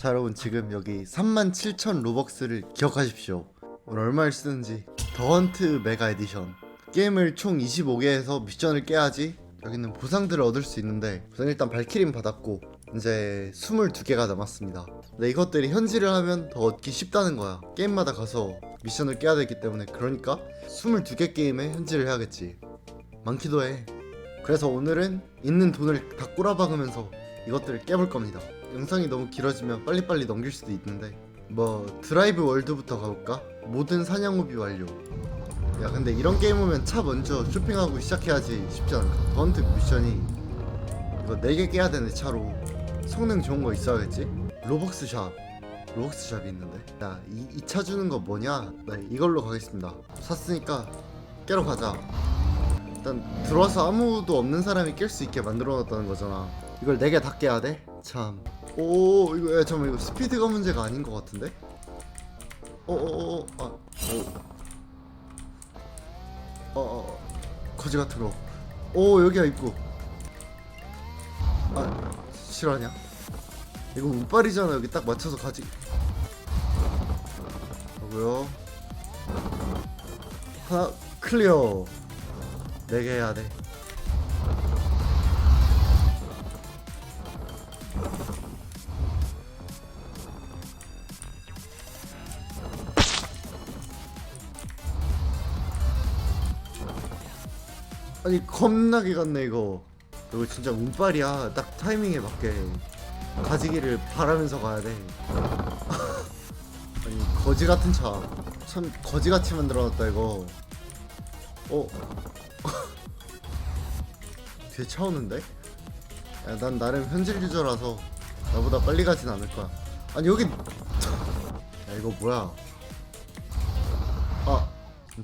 자 여러분 지금 여기 37,000 로벅스를 기억하십시오. 오늘 얼마를 쓰는지. 더헌트 메가 에디션. 게임을 총 25개에서 미션을 깨야지 여기는 보상들을 얻을 수 있는데 우선 일단 발키린 받았고 이제 22개가 남았습니다. 근데 이것들이 현질을 하면 더 얻기 쉽다는 거야. 게임마다 가서 미션을 깨야 되기 때문에 그러니까 22개 게임에 현질을 해야겠지. 많기도 해. 그래서 오늘은 있는 돈을 다 꼬라박으면서 이것들을 깨볼 겁니다 영상이 너무 길어지면 빨리빨리 넘길 수도 있는데 뭐 드라이브 월드부터 가볼까? 모든 사냥 호비 완료 야 근데 이런 게임 오면 차 먼저 쇼핑하고 시작해야지 쉽지 않을까 더헌트 미션이 이거 4개 깨야 되네 차로 성능 좋은 거 있어야겠지? 로벅스 샵 로벅스 샵이 있는데 야 이 차 주는 거 뭐냐? 나 이걸로 가겠습니다 샀으니까 깨러 가자 일단 들어와서 아무도 없는 사람이 깰 수 있게 만들어 놨다는 거잖아 이걸 4개 다 깨야 돼? 참. 오, 이거 야, 잠깐만 이거 스피드가 문제가 아닌 것 같은데? 어, 어, 어, 아, 오. 어, 어, 어, 거지 같은 거. 오, 여기야 입구. 아, 실화냐? 이거 운빨이잖아. 여기 딱 맞춰서 가지. 뭐고요? 하나 클리어. 네 개 해야 돼. 아니 겁나게 갔네 이거. 이거 진짜 운빨이야. 딱 타이밍에 맞게 가지기를 바라면서 가야 돼. 아니 거지 같은 차. 참 거지같이 만들어놨다 이거. 어? 뒤에 차 오는데? 야, 난 나름 현질 유저라서 나보다 빨리 가진 않을 거야. 아니 여기 야 이거 뭐야? 아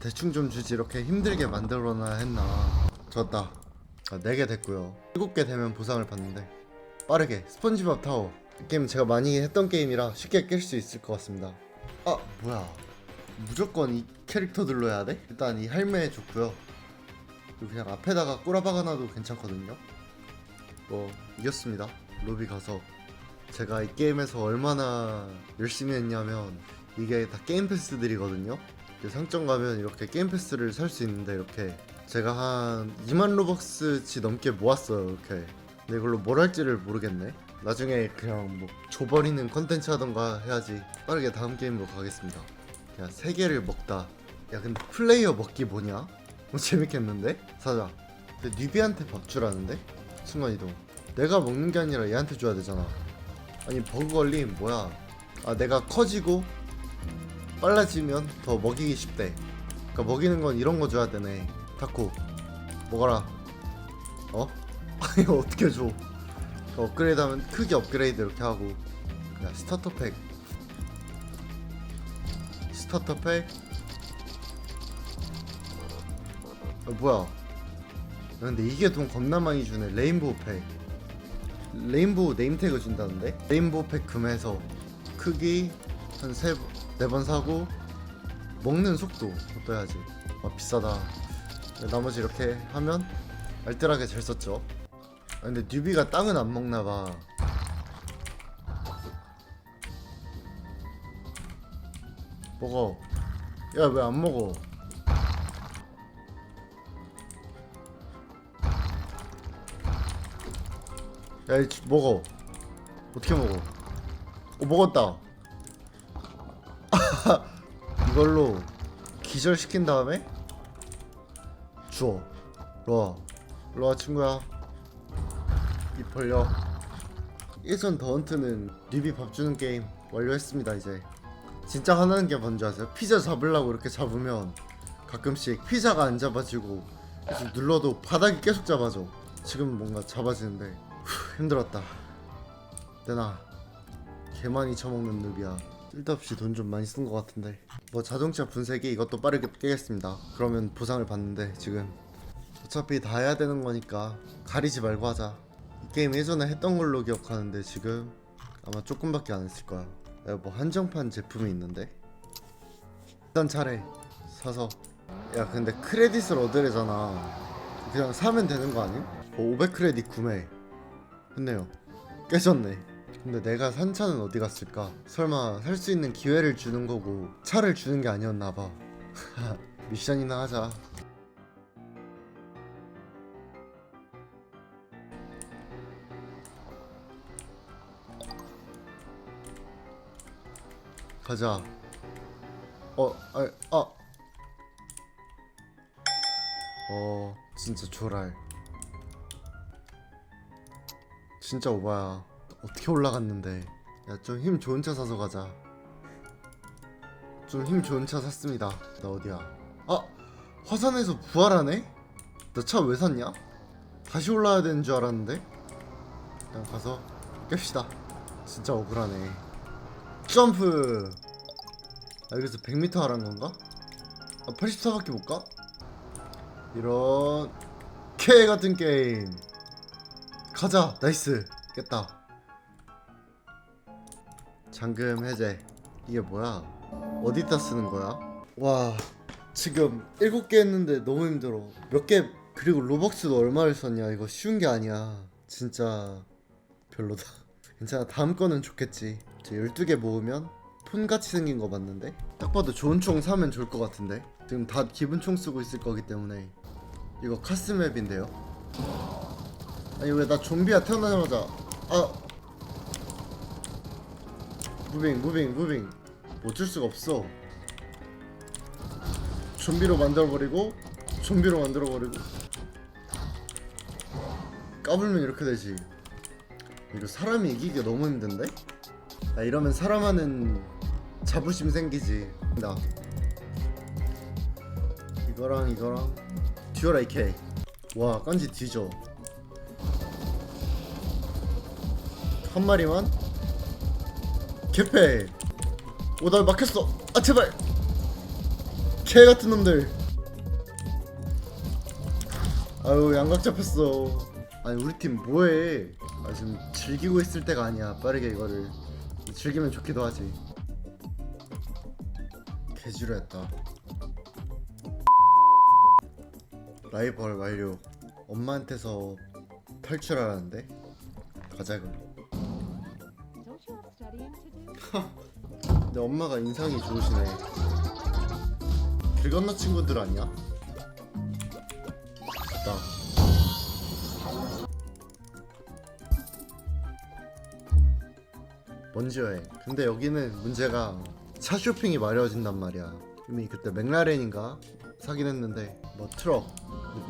대충 좀 주지. 이렇게 힘들게 만들어놔 했나 졌다. 아, 4개 됐고요. 7개 되면 보상을 받는데. 빠르게. 스펀지밥 타워. 이 게임 제가 많이 했던 게임이라 쉽게 깰 수 있을 것 같습니다. 아 뭐야. 무조건 이 캐릭터들로 해야 돼? 일단 이 할매 좋고요. 그리고 그냥 앞에다가 꼬라박아놔도 괜찮거든요. 뭐 이겼습니다. 로비 가서. 제가 이 게임에서 얼마나 열심히 했냐면 이게 다 게임 패스들이거든요. 상점 가면 이렇게 게임 패스를 살 수 있는데 이렇게 제가 한 2만 로벅스치 넘게 모았어요 이렇게 근데 이걸로 뭘 할지를 모르겠네 나중에 그냥 뭐 줘버리는 컨텐츠 하던가 해야지 빠르게 다음 게임으로 가겠습니다 야 3개를 먹다 야 근데 플레이어 먹기 뭐냐? 뭐 재밌겠는데? 사자 근데 뉴비한테 밥 주라는데? 순간이동 내가 먹는 게 아니라 얘한테 줘야 되잖아 아니 버그 걸림 뭐야 아 내가 커지고 빨라지면 더 먹이기 쉽대. 그러니까 먹이는 건 이런 거 줘야 되네. 타코 먹어라. 어? 아니 어떻게 줘? 그 업그레이드 하면 크게 업그레이드 이렇게 하고. 야 스타터 팩. 스타터 팩. 어, 뭐야? 야, 근데 이게 돈 겁나 많이 주네. 레인보우 팩. 레인보우 네임택을 준다는데? 레인보우 팩 금해서 크기 한 세네번 사고 먹는 속도 어떠야지 아 비싸다 네, 나머지 이렇게 하면 알뜰하게 잘 썼죠. 아, 근데 뉴비가 땅은 안 먹나봐. 먹어. 야 왜 안 먹어? 야 이, 먹어. 어떻게 먹어? 어 먹었다. 이걸로 기절시킨 다음에 주워. 일로와. 일로와 친구야. 입 벌려. 예전 더헌트는 뉴비 밥 주는 게임 완료했습니다 이제. 진짜 화나는 게 뭔지 아세요? 피자 잡으려고 이렇게 잡으면 가끔씩 피자가 안 잡아지고 계속 눌러도 바닥이 계속 잡아져. 지금 뭔가 잡아지는데 후, 힘들었다. 내나 개 많이 처먹는 늪이야 쓸데없이 돈 좀 많이 쓴 것 같은데. 뭐 자동차 분쇄기 이것도 빠르게 깨겠습니다. 그러면 보상을 받는데 지금 어차피 다 해야 되는 거니까 가리지 말고 하자. 이 게임 예전에 했던 걸로 기억하는데 지금 아마 조금밖에 안 했을 거야. 뭐 한정판 제품이 있는데? 일단 차례. 사서. 야 근데 크레딧을 얻으래잖아. 그냥 사면 되는 거 아님? 어, 500 크레딧 구매 했네요. 깨졌네 근데 내가 산 차는 어디 갔을까? 설마 살 수 있는 기회를 주는 거고 차를 주는 게 아니었나 봐. 미션이나 하자. 가자. 어, 아, 아. 어, 진짜 조랄. 진짜 오바야. 어떻게 올라갔는데? 야, 좀 힘 좋은 차 사서 가자. 좀 힘 좋은 차 샀습니다. 나 어디야? 아, 화산에서 부활하네? 너차왜 샀냐? 다시 올라야 되는 줄 알았는데. 그냥 가서 깹시다. 진짜 억울하네. 점프. 아, 여기서 100m 하란 건가? 아, 84밖에 못 가? 이런 K 같은 게임. 가자, 나이스. 깼다. 잠금 해제. 이게 뭐야? 어디다 쓰는 거야? 와, 지금 7개 했는데 너무 힘들어. 몇 개, 그리고 로벅스도 얼마를 썼냐? 이거 쉬운 게 아니야. 진짜 별로다. 괜찮아, 다음 거는 좋겠지. 저 12개 모으면 폰같이 생긴 거 봤는데? 딱 봐도 좋은 총 사면 좋을 것 같은데? 지금 다 기본 총 쓰고 있을 거기 때문에 이거 카스맵인데요? 아니 왜 나 좀비야 태어나자마자 아 무빙 무빙 무빙. 뭐 어쩔 수가 없어. 좀비로 만들어버리고 좀비로 만들어버리고. 까불면 이렇게 되지. 이거 사람이 이기기가 너무 힘든데? 아 이러면 사람하는 자부심 생기지. 나. 이거랑 이거랑. 듀얼 AK 와 깐지 뒤져. 한 마리만 개패. 오나 막혔어. 아 제발. 개 같은 놈들. 아유 양각 잡혔어. 아니 우리 팀 뭐해? 아 지금 즐기고 있을 때가 아니야. 빠르게 이거를. 즐기면 좋기도 하지. 개지루했다. 라이벌 완료. 엄마한테서 탈출하라는데? 가자 그럼 근데 엄마가 인상이 좋으시네. 길 건너 친구들 아니야? 나 먼지 여행. 근데 여기는 문제가 차 쇼핑이 마려워진단 말이야. 이미 그때 맥라렌인가 사긴 했는데 뭐 트럭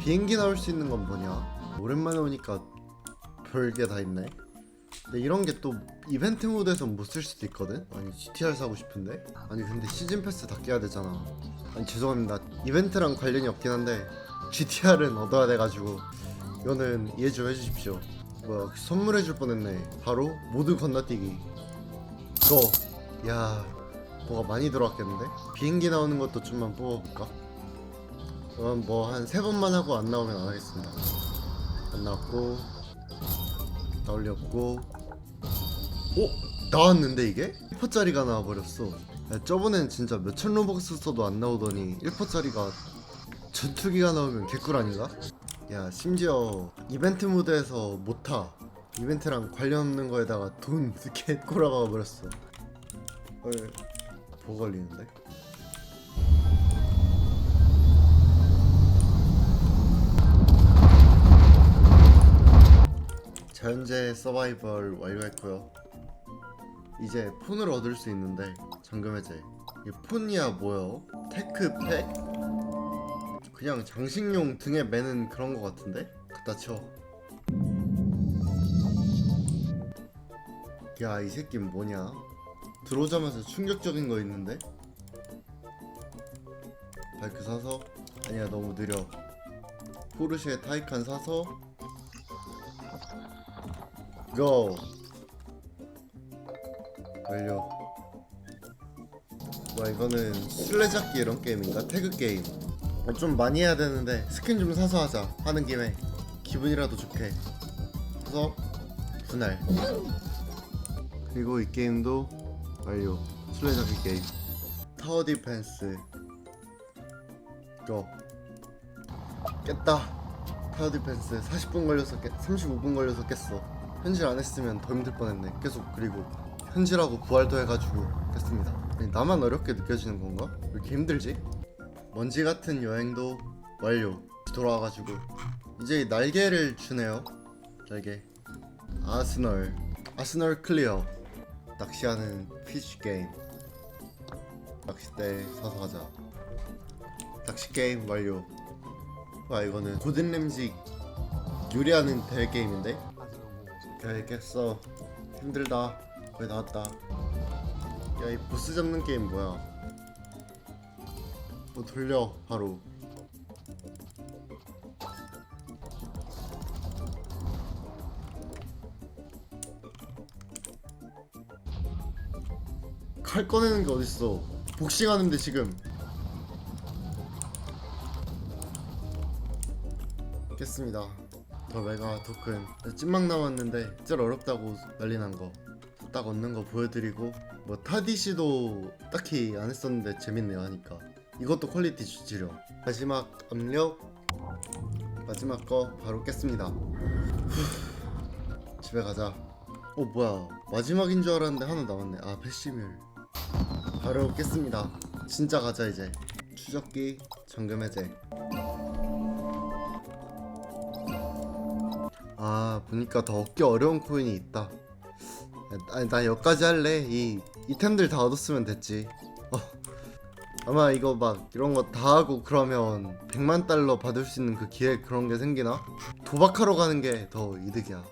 비행기 나올 수 있는 건 뭐냐? 오랜만에 오니까 별게 다 있네 근데 이런 게 또 이벤트 모드에서 못 쓸 수도 있거든? 아니 GTR 사고 싶은데? 아니 근데 시즌 패스 다 깨야 되잖아 아니 죄송합니다 이벤트랑 관련이 없긴 한데 GTR은 얻어야 돼가지고 이거는 이해 좀 해주십시오 뭐야 선물해줄 뻔했네 바로 모두 건너뛰기 고! 야 뭐가 많이 들어왔겠는데? 비행기 나오는 것도 좀만 뽑아볼까? 그럼 뭐 한 세 번만 하고 안 나오면 안 하겠습니다 안 나왔고 나 올렸고 오? 나왔는데 이게? 1%짜리가 나와버렸어 야, 저번엔 진짜 몇천 로벅스 써도 안 나오더니 1%짜리가 전투기가 나오면 개꿀 아닌가? 야 심지어 이벤트 모드에서 못타 이벤트랑 관련 없는 거에다가 돈 개꼬라가 버렸어 헐 뭐 걸리는데? 자연재해 서바이벌 완료했고요. 이제 폰을 얻을 수 있는데 잠금 해제. 이 폰이야 뭐요? 테크팩? 그냥 장식용 등에 매는 그런 거 같은데? 갖다 쳐. 야 이 새끼 뭐냐? 들어오자마자 충격적인 거 있는데? 바이크 사서 아니야 너무 느려. 포르쉐 타이칸 사서 고! 완료 와 이거는 술래잡기 이런 게임인가? 태그 게임. 어, 좀 많이 해야 되는데 스킨 좀 사서 하자. 하는 김에 기분이라도 좋게. 그래서 분할. 그리고 이 게임도 완료. 술래잡기 게임. 타워 디펜스. 고 깼다. 타워 디펜스. 40분 걸려서 깼 35분 걸려서 깼어. 현질 안 했으면 더 힘들 뻔했네. 계속 그리고 현질하고 부활도 해가지고 했습니다. 나만 어렵게 느껴지는 건가? 왜 이렇게 힘들지? 먼지 같은 여행도 완료. 돌아와가지고. 이제 날개를 주네요. 날개. 아스널. 아스널 클리어. 낚시하는 피쉬 게임 낚싯대 사서 가자. 낚시 게임 완료. 와 이거는 고든 램지 요리하는 대회 게임인데? 오케이 깼어. 힘들다 거의 나왔다. 야 이 보스 잡는 게임 뭐야? 뭐 돌려 바로. 칼 꺼내는 게 어딨어? 복싱하는데 지금. 깼습니다. 더 메가 토큰. 찐막 남았는데 진짜 어렵다고 난리 난거 딱 얻는 거 보여드리고 뭐 타디시도 딱히 안 했었는데 재밌네요 하니까. 이것도 퀄리티 주지려. 마지막 압력. 마지막 거 바로 깼습니다. 후, 집에 가자. 어 뭐야. 마지막인 줄 알았는데 하나 남았네. 아 패시뮬. 바로 깼습니다. 진짜 가자 이제. 추적기 잠금 해제. 아 보니까 더 얻기 어려운 코인이 있다 아니 나 여기까지 할래. 이 이템들 다 얻었으면 됐지. 어. 아마 이거 막 이런 거 다 하고 그러면 100만 달러 받을 수 있는 그 기회 그런 게 생기나? 도박하러 가는 게 더 이득이야.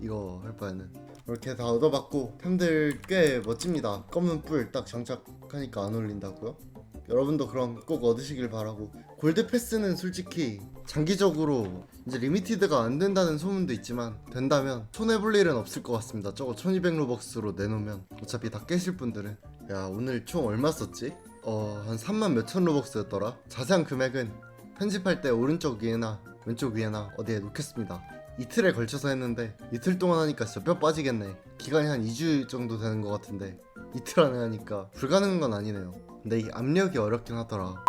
이거 할 바에는. 이렇게 다 얻어봤고 템들 꽤 멋집니다. 검은 뿔 딱 장착하니까 안 어울린다고요? 여러분도 그럼 꼭 얻으시길 바라고 골드 패스는 솔직히 장기적으로 이제 리미티드가 안 된다는 소문도 있지만 된다면 손해볼 일은 없을 것 같습니다. 저거 1200로벅스로 내놓으면 어차피 다 깨실 분들은. 야 오늘 총 얼마 썼지? 어한 3만 몇천 로벅스였더라. 자세한 금액은 편집할 때 오른쪽 위에나 왼쪽 위에나 어디에 놓겠습니다. 이틀에 걸쳐서 했는데 이틀 동안 하니까 진짜 뼈 빠지겠네. 기간이 한 2주 정도 되는 것 같은데 이틀 안에 하니까 불가능한 건 아니네요. 근데 이 압력이 어렵긴 하더라